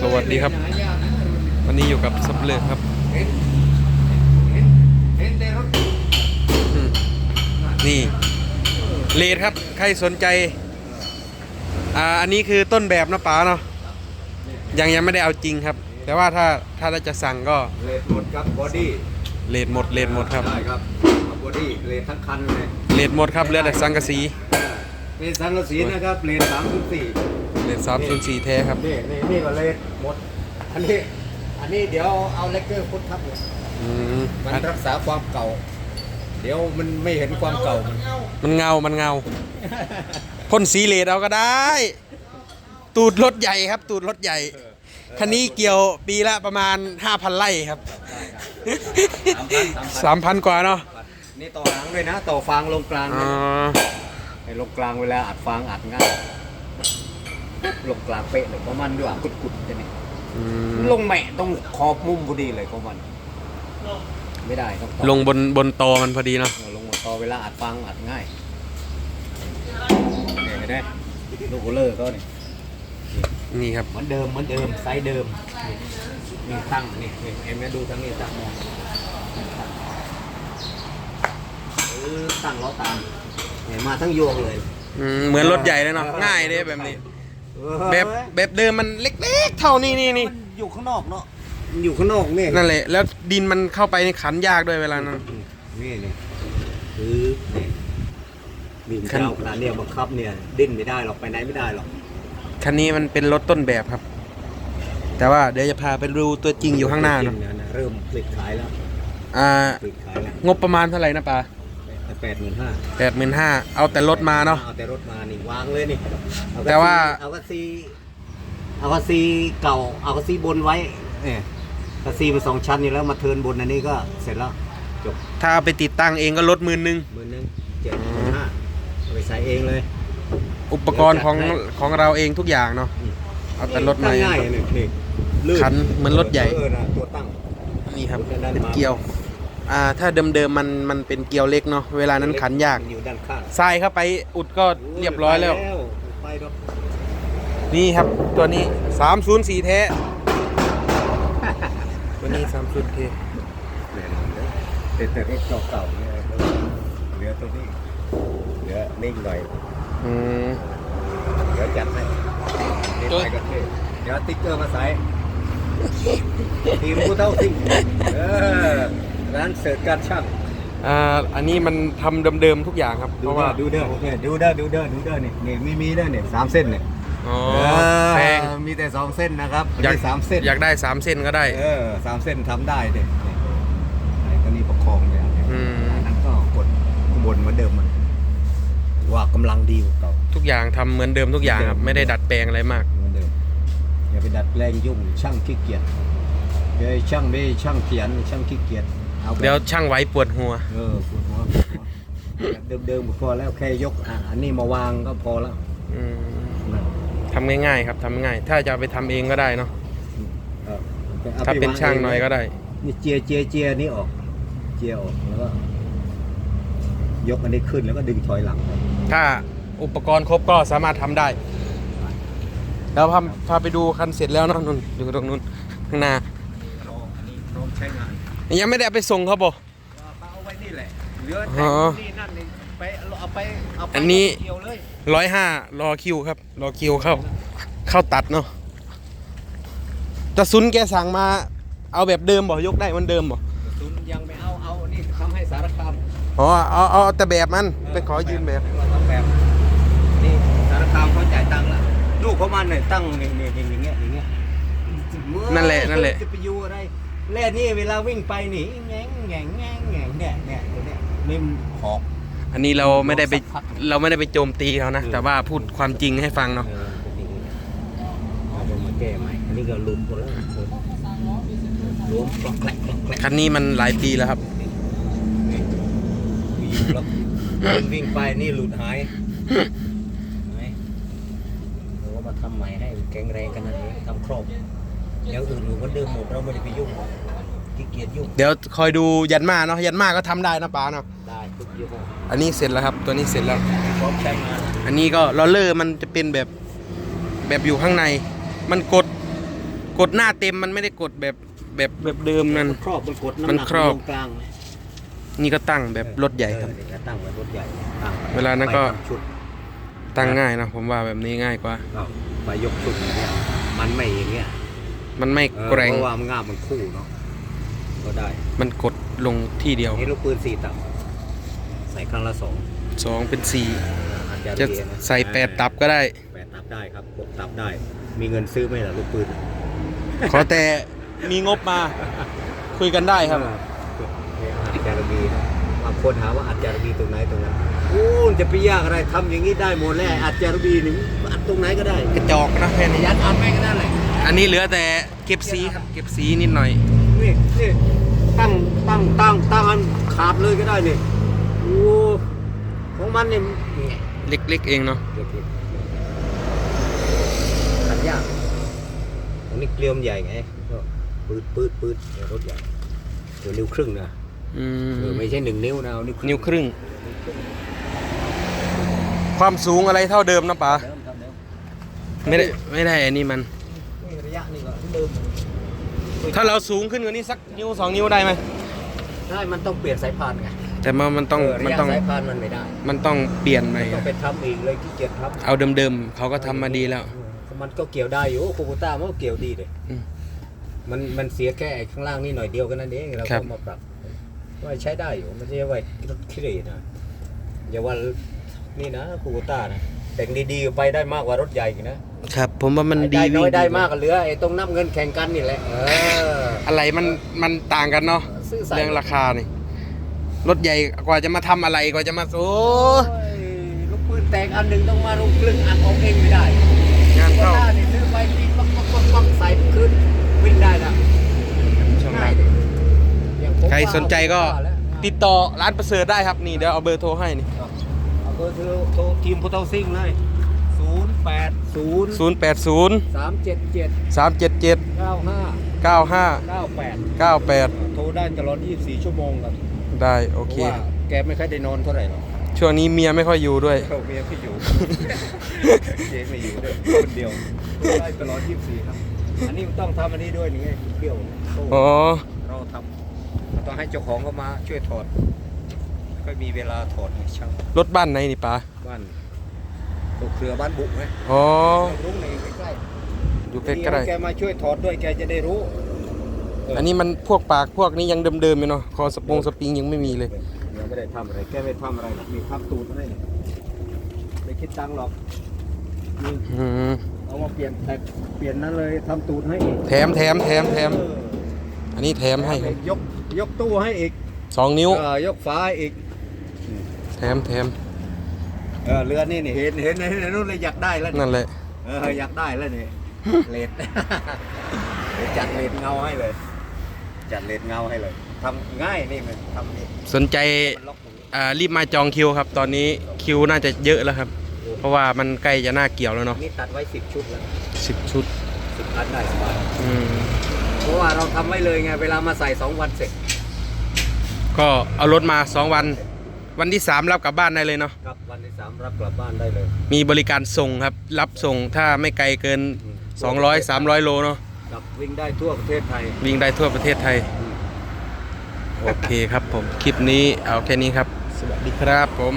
สวัสดีครับ วันนี้อยู่กับซับเลอร์ครับนี่เลดครับ ใครสนใจ อ่าอันนี้คือต้นแบบนะป๋าเนาะยังยังไม่ได้เอาจริงครับ แต่ว่าถ้าถ้าเราจะสั่งก็เลดหมดครับบอดี้เลดหมดเลดหมดครับได้ครับบอดี้เลดทั้งคันเลยเลดหมดครับเหลือแต่สังกะสีเลดสังกะสีนะครับเลดสามถึงสี่เลดสามส่วนสี่แท้ครับ นี่นี่นี่ก็เลดหมด อันนี้ อันนี้เดี๋ยวเอาเลกเกอร์พุททับเลยอืมมันรักษาความเก่า เดี๋ยวมันไม่เห็นความเก่ามันมันเงา มันเงา พ่นสีเลดเอาก็ได้ ตูดรถใหญ่ครับ ตูดรถใหญ่ คันนี้เกี่ยวปีละประมาณ 5,000ไร่ครับ 3,000 กว่าเนาะนี่ต่อหางด้วยนะ ต่อฟางลงกลางอ๋ด้อวยนะให้ลงกลางเวลาอัดฟางอัดง่าย ลงกลางเป๊ะเลยเพราะมันด้วยกุดๆจะนี่อืมลงแหมะต้องขอบมุมพอดีเลยของมัน ไม่ได้ต้องต่อลงบนบนตอมันพอดีเนาะเออลงหมดต่อเวลาอัดฟังอัดง่ายเนี่ยเห็นไหมลูกโอเลอร์ก็นี่นี่ครับ เหมือนเดิมเหมือนเดิมไซส์เดิมนี่นี่ตั้งนี่นี่เอ็มเนี่ยดูทั้งนี้ตั้งมองเออตั้งล้อตามเนี่ยมาทั้งยวงเลย อืมเหมือนรถใหญ่เลยเนาะง่ายเลยแบบนี้ แบบแบบเดิมมันเล็ก ๆ เท่านี้นี่นี่มันอยู่ข้างนอกเนาะมันอยู่ข้างนอกนี่นั่นแหละแล้วดินมันเข้าไปในขันยากด้วยเวลานั้นนี่นี่คือนี่บินคันเจ้าขนาดเนี้ยบังคับเนี่ยดิ้นไม่ได้หรอกไปไหนไม่ได้หรอกคันนี้มันเป็นรถต้นแบบครับ แต่ว่าเดี๋ยวจะพาไปดูตัวจริงอยู่ข้างหน้าจริเนาะงๆนะเริ่มผลิตขายแล้วอ่าผลิตขายแล้วงบประมาณเท่าไหร่นะปา แปดหมื่นห้าแปดหมื่นห้าเอาแต่รถมาเนาะเอาแต่รถมานี่วางเลยนี่เอกระแต่ว่า เอากระซีเอากระซีเก่าเอากระซีบนไว้เนี่ยกระซีเป็นสองชั้นอยู่แล้วมาเทิร์นบนอันนี้ก็เสร็จแล้วจบถ้าเอาไปติดตั้งเองก็ลดหมื่นหนึ่งหมื่นหนึ่งเจ็ดหมื่นห้าเอาไปใส่เองเลย อุปกรณ์ของของเราเองทุกอย่างเนาะอืมเอาแต่รถมาตั้งง่ายนี่นี่ลื่ขันเหมือนรถใหญ่ เออนะตัวตั้ง นี่ครับด้านเป็นมาเกียว อ่าถ้าเดิมๆมันมันเป็นเกียวเล็กเนาะเวลานั้นขันยากอยู่ด้านข้างทรายเข้าไปอุดก็เรียบร้อยแล้ว ไปรถนี่ครับตัวนี้ 304 แท้ตัวนี้304แท้แน่นอนเด้อแต่แต่รถเก่าๆเนี่ยเหลือตัวนี้เหลือนิ่งหน่อยอืมเดี๋ยวจัดให้นี่ไปกันเท่เดี๋ยวติ๊กเกอร์มาใส่ทีมผู้เท่าทิ้งเออ ร้านเสิร์ฟการช่างอ่าอันนี้มันทำเดิมๆทุกอย่างครับ เพดูราะเด้ว่าอดูเด้อเนี่ยดูเด้อดูเด้อดูเด้อนี่นี่มีมีเด้อเนี่ยสามเส้นเนี่ยอ๋อเออแพงมีแต่สองเส้นนะครับอยากมีสามเส้นอยากได้3เส้นก็ได้ เออสามเส้นทำได้เด็นี่ไอ้ตัวนี้ประคองเนี่ยอืม อันนั้นก็กดข้างบนเหมือนเดิมมันว่ากำลังดีกว่าเก่า ทุกอย่างทำเหมือนเดิมทุกอย่างครับ ไม่ได้ดัดแปลงอะไรมาก เหมือนเดิมอย่าไปดัดแปลงยุ่งช่างขี้เกียจเดี๋ยวไอ้ช่างไม่ช่างเขียนช่างขี้เกียจเอาแบบเดี๋ยวช่างไว้ปวดหัว เออปวดหัวปวดหัวแบบเดิมๆก็พอแล้วแค่ยกอะอันนี้มาวางก็พอแล้วอืมนะทำง่ายๆครับทำง่าย ถ้าจะเอาไปทำเองก็ได้เนาะ เอออถ้าเป็นช่างหน่อยก็ได้ นี่เจียเจียเจียนี่ออก เจียออกแล้วก็ยกอันนี้ขึ้นแล้วก็ดึงถอยหลังไปถ้าอุปกรณ์ครบก็สามารถทำได้ แล้วพาพาไปดูคันเสร็จแล้วเนาะนุ่นอยู่ตรงนู้นข้างหน้าพร้อมอันนี้พร้อมใช้งาน ยังไม่ได้เอาไปส่งเขาบอกเอาไว้นี่แหละเหลืออ๋แต่อนี่นั่นนี่ไปเอาไปเอาไปอันนี้เกี่ยวเลยร้อยห้ารอคิวครับ รอคิวเข้า เข้าตัดเนาะแต่ซุนแกสั่งมา เอาแบบเดิมบอกยกได้เหมันเดิมบอกศูนย์ยังไม่เอาเอานี่ทำให้สารคามอ๋อเอาเอาแต่แบบมันไปขอยืมแบบเราทำแบบนี่สารคามเขาจ่ายตังค์ละลูกเขามันเนี่ยตั้งนี่นี่นี่อย่างเงี้ยอย่างเงี้ยนั่นแหละนั่นแหละจะไปอยู่อะไร แล่นี่เวลาวิ่งไปหนีแง่งแง่งแง่งแง่งเนี่ยเนี่ยตัวเนี่ยนิ่มหอก อันนี้เราไม่ได้ไปสักพักเราไม่ได้ไปโจมตีเขานะแต่ว่าพูดความจริงให้ฟังเนาะเออเอาไปมาแก้ใหม่อันนี้ก็ลุมหมดแล้วรวมกลอกแกลกกลอกแกลกคันนี้มันหลายปีแล้วครับ นี่มีอยู่แล้ววิ่งไปนี่หลุดหายไหนเราก็มาทำใหม่ให้แข็งแรงกันนั่นเองทำครบ อย่างอื่นอยู่เหมือนเดิมหมดเราไม่ได้ไปยุ่งขี้เกียจยุ่งเดี๋ยวคอยดูยันมาเนาะยันมาก็ทำได้นะป้าเนาะได้ทุกยี่ห้ออันนี้เสร็จแล้วครับ ตัวนี้เสร็จแล้ว พร้อมใช้งานอันนี้ก็ลอเลอร์มันจะเป็นแบบแบบอยู่ข้างใน มันกดกดหน้าเต็มมันไม่ได้กดแบบแบบแบบเดิมนั่น ครอบมันกดมันน้ำหนักครอบตรงกลางไหมนี่ก็ตั้งแบบรถใหญ่ครับ เออเดี๋ยวจะตั้งไว้รถใหญ่ตั้งไเวลานั้นก็ ไปทำชุดตั้งง่ายนะผมว่าแบบนี้ง่ายกว่า ก็ไปยกชุดอย่างเงี้ยมันไม่อย่างเงี้ย มันไม่เออแกร่งเพราะว่ามันง่ามมันคู่เนาะก็ได้มันกดลงที่เดียวนี่ลูกปืนสี่ตับ ใส่ครั้งละสองสองเป็นสี่อาจจะจะเรียนนะใส่แปดตับก็ได้ แปดตับได้ครับหกตับได้ มีเงินซื้อไหมล่ะลูกปืนขอแต่มีงบมาคุยกันได้ครับเออเนี่ยอัจจารบีนะบางคนหาว่าอัจจารบีตรงไหนตรงนั้นโอ้จะไปยากอะไรทำอย่างนี้ได้หมดแล้วอัจจารบีนี่อัดตรงไหนก็ได้กระจอกนะแค่นี้ยัดอัดไม่ก็ได้เลย อันนี้เหลือแต่เก็บสีครับ เก็บสีนิดหน่อย นี่นี่ตั้งตั้งตั้งตั้งอันขาดเลยก็ได้นี่โอ้ของมันเนี่ยเล็กๆเองเนาะขันยากอันนี้เกลียวมนใหญ่ไงก็ปืดปืดปืดเนี่ยรถใหญ่เดี๋ยวนิ้วครึ่งนะอืมเออไม่ใช่หนึ่งนิ้วนะเอานิ้วครึ่งนิ้วครึ่ง ความสูงอะไรเท่าเดิมนะป๋า เดิมครับเดิมไม่ได้ไม่ได้อันนี้มันนี่ ระยะนี่ก็เดิมถ้าเราสูงขึ้นกว่านี้สักนิ้วสองนิ้วได้ไหมใช่ มันต้องเปลี่ยนสายพานไงแต่มันมันต้องเระมันยะต้องสายพานมันไม่ได้มันต้องเปลี่ยนไปต้องไปทำอีกเลยขี้เกียจทำเอาเดิมๆเขาก็ทำมาดีแล้ว มันก็เกี่ยวได้อยู่คูโบต้ามันก็เกี่ยวดีเลยอืม มันมันเสียแค่ไอ้ข้างล่างนี่หน่อยเดียวกันนั่นเองเราครัก็บ มาปรับว่าใช้ได้อยู่ไม่ใช่ว่ารถขี้เหร่นะอย่าว่านี่นะคูโบต้านะแต่งดีๆไปได้มากกว่ารถใหญ่อีกนะ ครับ ผมว่ามันไอ้ดีได้น้อยวิ่งได้มากก็เหลือไอ้ตรงนับเงินแข่งกันนี่แหละเออ อะไรมันมันต่างกันเนาะซื้อใส่เรื่องราคานี่รถใหญ่กว่าจะมาทำอะไรกว่าจะมาโอ้โอ้ยลูกปืนแตกอันหนึ่งต้องมาลูกครึ่งอัดออกเองไม่ได้งานคูโบเข้าต้านี่ซื้อไปปีปักปักปักปักใส่ขึ้นวิ่งได้แล้วช่วงง่ายนี้ดิอย่างผมใครสนใจก็ว่าแล้วติดต่อร้านประเสริฐได้ครับนี่เดี๋ยวเอาเบอร์โทรให้นี่เอาเบอร์โทรโทรทีมพุทธซิ่งเลย 0 8 0 0 8 0 3 7 7 3 7 7 9 5 9 5 9 8 9 8 โทรได้ตลอด 24 ชั่วโมงครับได้โอเพเค ราะว่าแกไม่ค่อยได้นอนเท่าไหร่หรอกช่วงนี้เมียไม่ค่อยอยู่ด้วย เขาเมียไม่อยู่ เจ๊ไม่อยู่ด้วยคนเดียวโทรได้ตลอด 24 ครับ อันนี้มันต้องทำอันนี้ด้วยนี่ไงเบี้ยวโซ่อ๋อ เราทำเราต้องให้เจ้าของเขามาช่วยถอดไม่ค่อยมีเวลาถอดช่างรถบ้านไหนนี่ป๋าบ้าน ตกเครือบ้านบุกไหมอ๋อรุ้งในใกล้อยู่ใกล้แกมาช่วยถอดด้วยแกจะได้รู้ อันนี้มันพวกปากพวกนี้ยังเดิมๆอยู่เนาะคอสปงสปริงยังไม่มีเลยยังไม่ได้ทำอะไรแกไม่ทำอะไรมีทับตูดให้ไม่คิดตังค์หรอกเอามาเปลี่ยนแต่เปลี่ยนนั้นเลยทำตูดให้อีกแถมแถมแถมแถมอันนี้แถมให้ยกยกตู้ให้อีกสองนิ้วยกฝาอีก แถมแถม เออเรือนี่นี่เห็นเห็นเห็นนู่นเลยอยากได้แล้วนี่นั่นแหละเอออยากได้แล้วนี่เลดเดี๋ยวจัดเลดเงาให้เลย จัดเลดเงาให้เลยทำง่ายนี่มันทำนี่สนใจมันล็อกตรงนี้อ่ารีบมาจองคิวครับ ตอนนี้คิวน่าจะเยอะแล้วครับ เพราะว่ามันใกล้จะหน้าเกี่ยวแล้วเนาะนี่ตัดไว้สิบชุดแล้วสิบชุดสิบอันได้สบายอืมเพราะว่าเราทำไว้เลยไงเวลามาใส่สองวันเสร็จก็เอารถมาสองวัน วันที่สามรับกลับบ้านได้เลยเนาะครับวันที่สามรับกลับบ้านได้เลยมีบริการส่งครับ รับส่งถ้าไม่ไกลเกิน อืม200 300 โลเนาะครับวิ่งได้ทั่วประเทศไทยวิ่งได้ทั่วประเทศไทย อืม โอเคครับผม คลิปนี้เอาแค่นี้ครับ สวัสดีครับผม